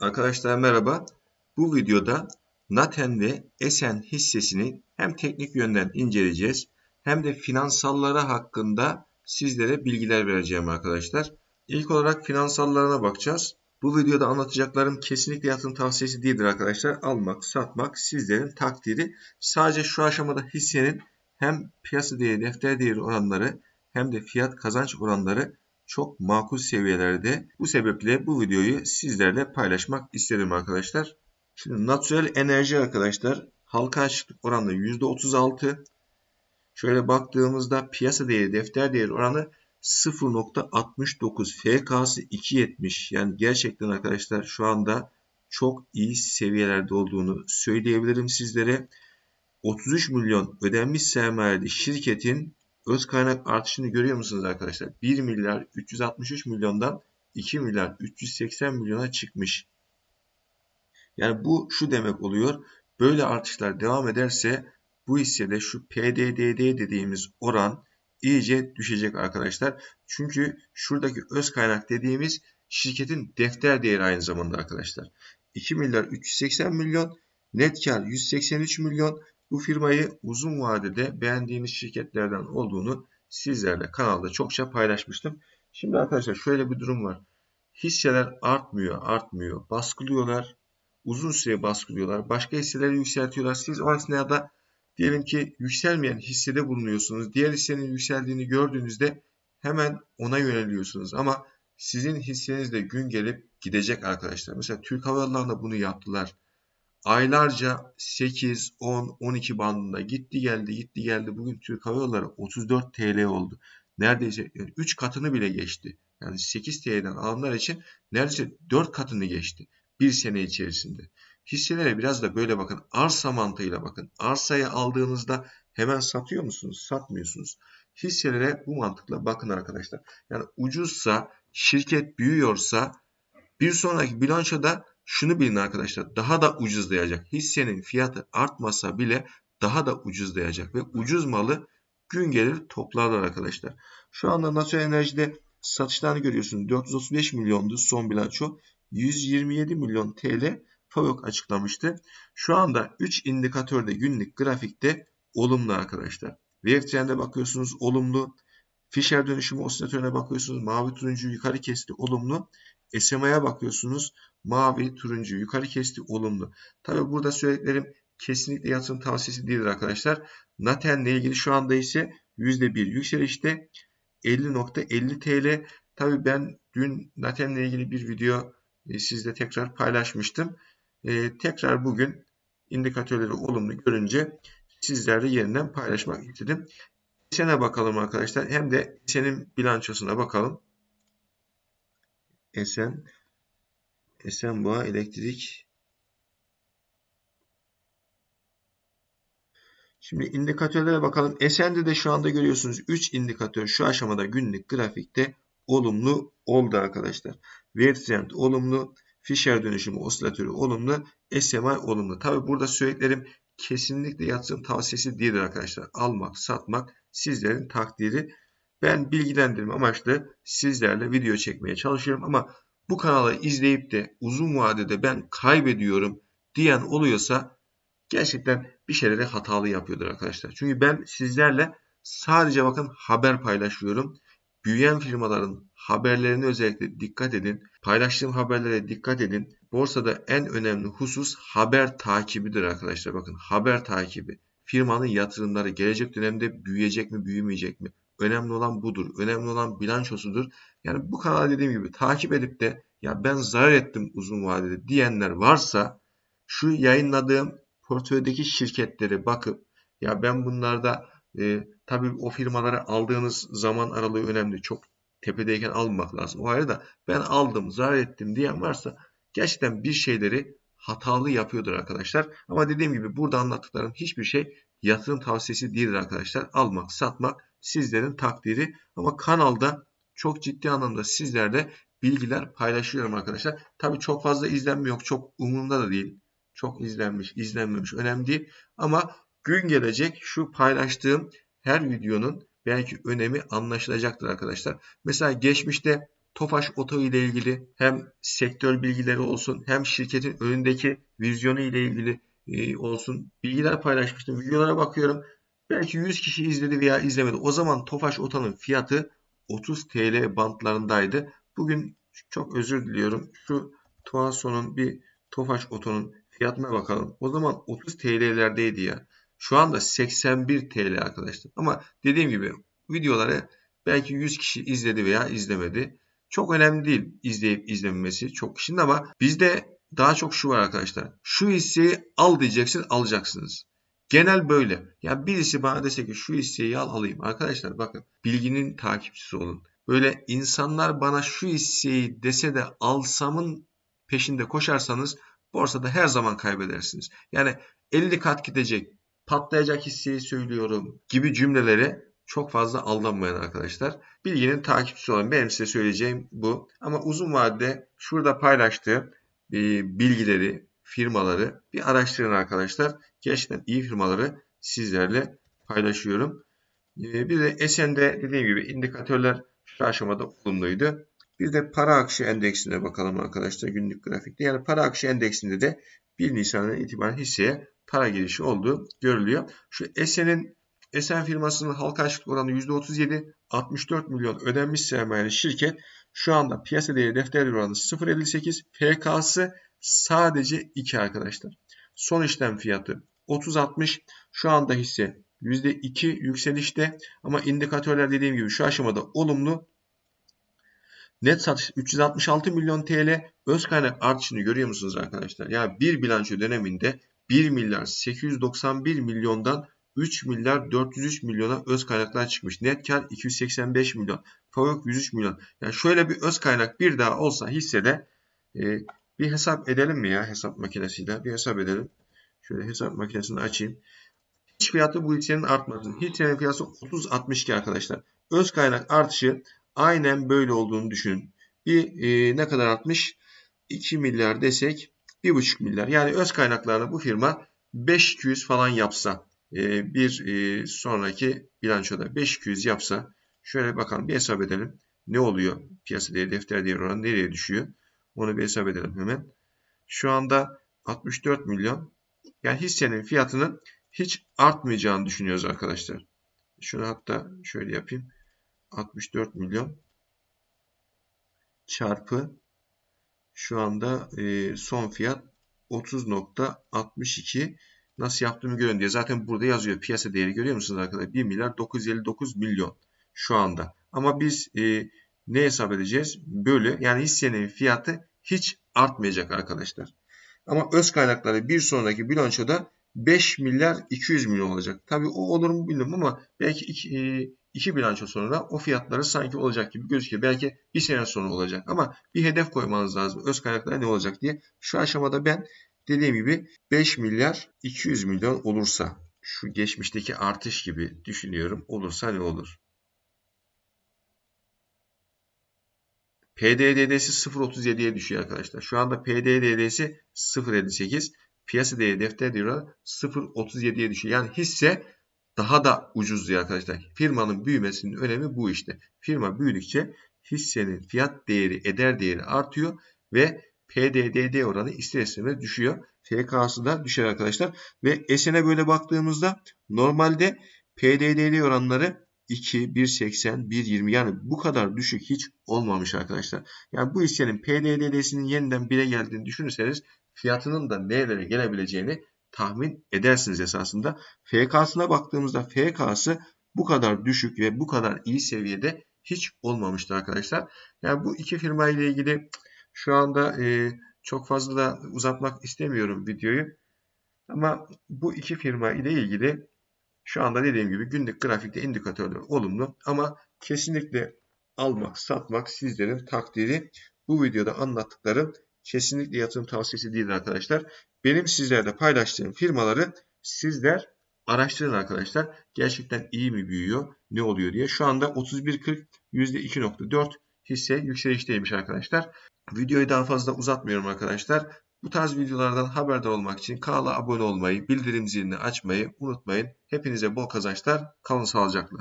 Arkadaşlar merhaba. Bu videoda Naten ve Esen hissesini hem teknik yönden inceleyeceğiz hem de finansalları hakkında sizlere bilgiler vereceğim arkadaşlar. İlk olarak finansallarına bakacağız. Bu videoda anlatacaklarım kesinlikle yatırım tavsiyesi değildir arkadaşlar. Almak, satmak sizlerin takdiri. Sadece şu aşamada hissenin hem piyasa değeri, defter değeri oranları hem de fiyat kazanç oranları çok makul seviyelerde. Bu sebeple bu videoyu sizlerle paylaşmak istedim arkadaşlar. Şimdi natural enerji arkadaşlar halka açıklık oranı %36. Şöyle baktığımızda piyasa değeri defter değeri oranı 0.69 FK'sı 2.70 yani gerçekten arkadaşlar şu anda çok iyi seviyelerde olduğunu söyleyebilirim sizlere. 33 milyon ödenmiş sermayeli şirketin öz kaynak artışını görüyor musunuz arkadaşlar? 1 milyar 363 milyondan 2 milyar 380 milyona çıkmış. Yani bu şu demek oluyor. Böyle artışlar devam ederse bu hissede şu PDDD dediğimiz oran iyice düşecek arkadaşlar. Çünkü şuradaki öz kaynak dediğimiz şirketin defter değeri aynı zamanda arkadaşlar. 2 milyar 380 milyon, net kar 183 milyon, bu firmayı uzun vadede beğendiğimiz şirketlerden olduğunu sizlerle kanalda çokça paylaşmıştım. Şimdi arkadaşlar şöyle bir durum var. Hisseler artmıyor, artmıyor. Baskılıyorlar. Uzun süre baskılıyorlar. Başka hisseleri yükseltiyorlar. Siz o esnada diyelim ki yükselmeyen hissede bulunuyorsunuz. Diğer hissenin yükseldiğini gördüğünüzde hemen ona yöneliyorsunuz. Ama sizin hisseniz de gün gelip gidecek arkadaşlar. Mesela Türk Hava Yolları'nda bunu yaptılar aylarca 8, 10, 12 bandında gitti geldi gitti geldi. Bugün Türk Hava Yolları 34 TL oldu. Neredeyse yani 3 katını bile geçti. Yani 8 TL'den alanlar için neredeyse 4 katını geçti. Bir sene içerisinde. Hisselere biraz da böyle bakın. Arsa mantığıyla bakın. Arsayı aldığınızda hemen satıyor musunuz? Satmıyorsunuz. Hisselere bu mantıkla bakın arkadaşlar. Yani ucuzsa, şirket büyüyorsa bir sonraki bilançoda şunu bilin arkadaşlar daha da ucuzlayacak. Hissenin fiyatı artmasa bile daha da ucuzlayacak ve ucuz malı gün gelir toplarlar arkadaşlar. Şu anda Natural Enerji'de satışlarını görüyorsunuz. 435 milyondu son bilanço. 127 milyon TL FAVÖK açıklamıştı. Şu anda 3 indikatörde günlük grafikte olumlu arkadaşlar. Wave bakıyorsunuz olumlu. Fisher dönüşümü osilatörüne bakıyorsunuz. Mavi turuncu yukarı kesti olumlu. SMA'ya bakıyorsunuz. Mavi, turuncu, yukarı kesti olumlu. Tabi burada söylediklerim kesinlikle yatırım tavsiyesi değildir arkadaşlar. Naten ile ilgili şu anda ise %1 yükselişte 50.50 TL. Tabi ben dün Naten ile ilgili bir video e, sizle tekrar paylaşmıştım. E, tekrar bugün indikatörleri olumlu görünce sizlerle yeniden paylaşmak istedim. Sene bakalım arkadaşlar. Hem de senin bilançosuna bakalım. Esen Esenboğa Elektrik Şimdi indikatörlere bakalım. Esen'de de şu anda görüyorsunuz 3 indikatör şu aşamada günlük grafikte olumlu oldu arkadaşlar. Vertrend olumlu, Fisher dönüşümü osilatörü olumlu, SMI olumlu. Tabi burada söylediklerim kesinlikle yatırım tavsiyesi değildir arkadaşlar. Almak, satmak sizlerin takdiri. Ben bilgilendirme amaçlı sizlerle video çekmeye çalışıyorum ama bu kanalı izleyip de uzun vadede ben kaybediyorum diyen oluyorsa gerçekten bir şeyleri hatalı yapıyordur arkadaşlar. Çünkü ben sizlerle sadece bakın haber paylaşıyorum. Büyüyen firmaların haberlerine özellikle dikkat edin. Paylaştığım haberlere dikkat edin. Borsada en önemli husus haber takibidir arkadaşlar. Bakın haber takibi. Firmanın yatırımları gelecek dönemde büyüyecek mi büyümeyecek mi? Önemli olan budur. Önemli olan bilançosudur. Yani bu kanal dediğim gibi takip edip de ya ben zarar ettim uzun vadede diyenler varsa şu yayınladığım portföydeki şirketlere bakıp ya ben bunlarda e, tabii o firmaları aldığınız zaman aralığı önemli. Çok tepedeyken almamak lazım. O ayrı da ben aldım, zarar ettim diyen varsa gerçekten bir şeyleri hatalı yapıyordur arkadaşlar. Ama dediğim gibi burada anlattıklarım hiçbir şey yatırım tavsiyesi değildir arkadaşlar. Almak, satmak sizlerin takdiri. Ama kanalda çok ciddi anlamda sizlerle bilgiler paylaşıyorum arkadaşlar. Tabii çok fazla izlenme yok. Çok umurumda da değil. Çok izlenmiş, izlenmemiş önemli değil. Ama gün gelecek şu paylaştığım her videonun belki önemi anlaşılacaktır arkadaşlar. Mesela geçmişte Tofaş Oto ile ilgili hem sektör bilgileri olsun hem şirketin önündeki vizyonu ile ilgili e, olsun bilgiler paylaşmıştım. Videolara bakıyorum. Belki 100 kişi izledi veya izlemedi. O zaman Tofaş Oto'nun fiyatı 30 TL bantlarındaydı. Bugün çok özür diliyorum. Şu Tuason'un bir Tofaş Oto'nun fiyatına bakalım. O zaman 30 TL'lerdeydi ya. Şu anda 81 TL arkadaşlar. Ama dediğim gibi videoları belki 100 kişi izledi veya izlemedi. Çok önemli değil izleyip izlememesi çok kişinin ama bizde daha çok şu var arkadaşlar. Şu hisseyi al diyeceksin alacaksınız. Genel böyle. Ya birisi bana dese ki şu hisseyi al alayım. Arkadaşlar bakın bilginin takipçisi olun. Böyle insanlar bana şu hisseyi dese de alsamın peşinde koşarsanız borsada her zaman kaybedersiniz. Yani 50 kat gidecek, patlayacak hisseyi söylüyorum gibi cümlelere çok fazla aldanmayın arkadaşlar. Bilginin takipçisi olun. Benim size söyleyeceğim bu. Ama uzun vadede şurada paylaştığım bilgileri, firmaları bir araştırın arkadaşlar. Gerçekten iyi firmaları sizlerle paylaşıyorum. E, bir de SN'de dediğim gibi indikatörler şu aşamada olumluydu. Bir de para akışı endeksine bakalım arkadaşlar günlük grafikte. Yani para akışı endeksinde de 1 Nisan'dan itibaren hisseye para girişi olduğu görülüyor. Şu SN'in Esen firmasının halka açıklık oranı %37, 64 milyon ödenmiş sermayeli şirket şu anda piyasa değeri defter oranı 0.58, FK'sı sadece 2 arkadaşlar. Son işlem fiyatı 30.60. Şu anda hisse %2 yükselişte ama indikatörler dediğim gibi şu aşamada olumlu. Net satış 366 milyon TL öz kaynak artışını görüyor musunuz arkadaşlar? Yani bir bilanço döneminde 1 milyar 891 milyondan 3 milyar 403 milyona öz kaynaklar çıkmış. Net kar 285 milyon. FAVÖK 103 milyon. Yani şöyle bir öz kaynak bir daha olsa hissede e, bir hesap edelim mi ya hesap makinesiyle? Bir hesap edelim. Şöyle hesap makinesini açayım. Hiç fiyatı bu hissenin artmasın. Hissenin fiyatı 30.62 arkadaşlar. Öz kaynak artışı aynen böyle olduğunu düşünün. Bir e, ne kadar artmış? 2 milyar desek 1,5 milyar. Yani öz kaynaklarını bu firma 5200 falan yapsa e, bir e, sonraki bilançoda 5200 yapsa şöyle bakalım bir hesap edelim. Ne oluyor? Piyasa değeri defter değeri oranı nereye düşüyor? Onu bir hesap edelim hemen. Şu anda 64 milyon. Yani hissenin fiyatının hiç artmayacağını düşünüyoruz arkadaşlar. Şunu hatta şöyle yapayım. 64 milyon çarpı şu anda e, son fiyat 30.62 nasıl yaptığımı görün diye. Zaten burada yazıyor. Piyasa değeri görüyor musunuz arkadaşlar? 1 milyar 959 milyon şu anda. Ama biz e, ne hesap edeceğiz? Bölü yani hissenin fiyatı hiç artmayacak arkadaşlar. Ama öz kaynakları bir sonraki bilançoda 5 milyar 200 milyon olacak. Tabii o olur mu bilmiyorum ama belki iki, e, iki bilanço sonra o fiyatları sanki olacak gibi gözüküyor. Belki bir sene sonra olacak ama bir hedef koymanız lazım. Öz kaynaklar ne olacak diye. Şu aşamada ben dediğim gibi 5 milyar 200 milyon olursa şu geçmişteki artış gibi düşünüyorum. Olursa ne olur? PDD'si 0.37'ye düşüyor arkadaşlar. Şu anda PDD'si 0.58. Piyasa değeri defter değeri 0.37'ye düşüyor. Yani hisse daha da ucuzluyor arkadaşlar. Firmanın büyümesinin önemi bu işte. Firma büyüdükçe hissenin fiyat değeri, eder değeri artıyor ve PDDD oranı ister istemez düşüyor. FK'sı da düşer arkadaşlar. Ve SN'e böyle baktığımızda normalde PDDD oranları 2, 1.80, 1.20 yani bu kadar düşük hiç olmamış arkadaşlar. Yani bu hissenin PDDD'sinin yeniden 1'e geldiğini düşünürseniz fiyatının da nerelere gelebileceğini tahmin edersiniz esasında. FK'sına baktığımızda FK'sı bu kadar düşük ve bu kadar iyi seviyede hiç olmamıştı arkadaşlar. Yani bu iki firma ile ilgili şu anda e, çok fazla da uzatmak istemiyorum videoyu. Ama bu iki firma ile ilgili şu anda dediğim gibi günlük grafikte indikatörler olumlu ama kesinlikle almak, satmak sizlerin takdiri. Bu videoda anlattıklarım kesinlikle yatırım tavsiyesi değil arkadaşlar. Benim sizlerle paylaştığım firmaları sizler araştırın arkadaşlar. Gerçekten iyi mi büyüyor, ne oluyor diye. Şu anda 31.40 %2.4 hisse yükselişteymiş arkadaşlar. Videoyu daha fazla uzatmıyorum arkadaşlar. Bu tarz videolardan haberdar olmak için kanala abone olmayı, bildirim zilini açmayı unutmayın. Hepinize bol kazançlar, kalın sağlıcakla.